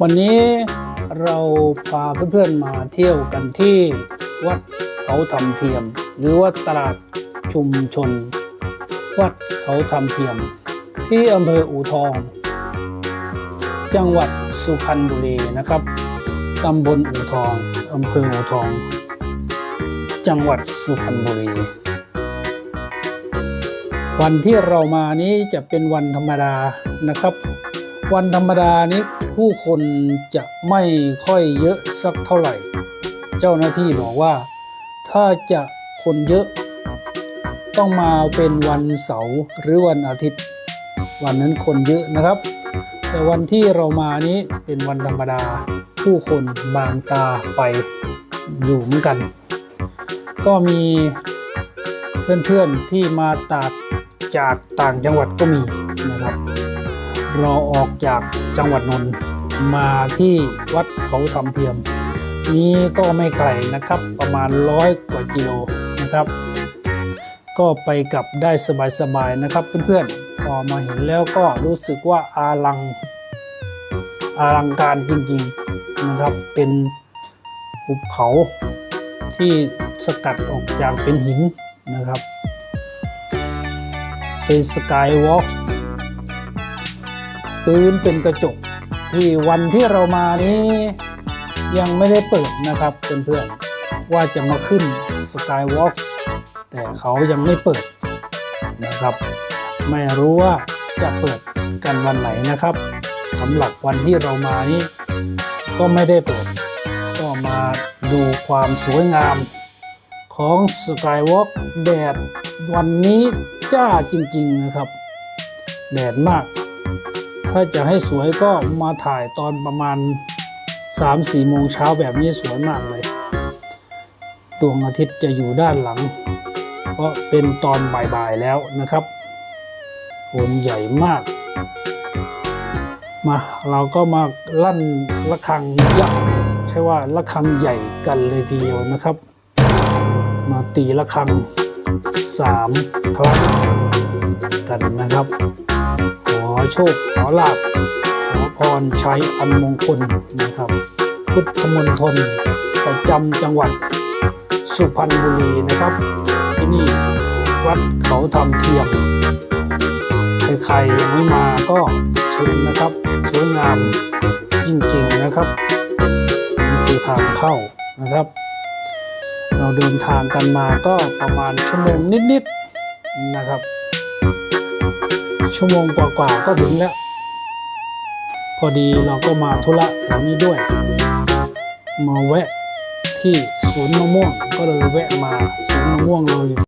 วันนี้เราพาเพื่อนๆมาเที่ยวกันที่วัดเขาทำเทียม หรือว่าตลาดชุมชน วัดเขาทำเทียม ที่อำเภออู่ทอง จังหวัดสุพรรณบุรีนะครับตำบลอู่ทองอำเภออู่ทอง จังหวัดสุพรรณบุรีวันที่เรามานี้จะเป็นวันธรรมดานะครับ วันธรรมดานี้ ผู้คนจะไม่ค่อยเยอะสักเท่าไหร่ เจ้าหน้าที่บอกว่า ถ้าจะคนเยอะ ต้องมาเป็นวันเสาร์หรือวันอาทิตย์ วันนั้นคนเยอะนะครับ แต่วันที่เรามานี้เป็นวันธรรมดา ผู้คนบางตาไปอยู่เหมือนกัน ก็มีเพื่อนๆที่มาตากจากต่างจังหวัดก็มีนะครับ เราออกจากจังหวัดนนท์มาที่วัดเขาทำเทียม นี้ก็ไม่ไกลนะครับประมาณร้อยกว่ากิโลนะครับ ก็ไปกลับได้สบายๆนะครับเพื่อนๆพอมาเห็นแล้วก็รู้สึกว่าอาลังอาลังการจริงๆนะครับเป็นหุบเขาที่สกัดออกจากเป็นหินนะครับ เป็นสกายวอล์ก พื้นเป็นกระจกที่วันที่เรามานี้ ยังไม่ได้เปิดนะครับเพื่อนๆว่าจะมาขึ้นสกายวอล์กแต่เขายังไม่เปิดนะครับ ไม่รู้ว่าจะเปิดกันวันไหนนะครับสำหรับวันที่เรามานี้ ก็ไม่ได้เปิด ก็มาดูความสวยงามของสกายวอล์กแดดวันนี้จ้าจริงๆนะครับ แดดมาก ถ้าจะให้สวยก็มาถ่ายตอนประมาณ 3-4โมงเช้าแบบนี้สวยมากเลยดวงอาทิตย์จะอยู่ด้านหลัง เพราะเป็นตอนบ่ายๆแล้วนะครับโหนใหญ่มาก มาเราก็มาลั่นระฆังยักษ์ใช่ว่าระฆังใหญ่กันเลยทีเดียวนะครับ มาตีระฆังสามครั้งกันนะครับขอ โชค ขอลาบขอพรชัยอันมงคลนะครับ พุทธมณฑลประจำจังหวัด สุพรรณบุรีนะครับ ที่นี่วัดเขาทำเทียมใครๆยังไม่มาก็ชิญนะครับ สวยงามจริงๆนะครับนี่คือทางเข้านะครับ เราเดินทางกันมาก็ประมาณชั่วโมงนิดๆนะครับ ชั่วโมงกว่าๆก็ถึงแล้ว พอดีเราก็มาธุระแถวนี้ด้วย มาแวะที่สวนมะม่วงก็เลยแวะมาสวนมะม่วงเราอยู่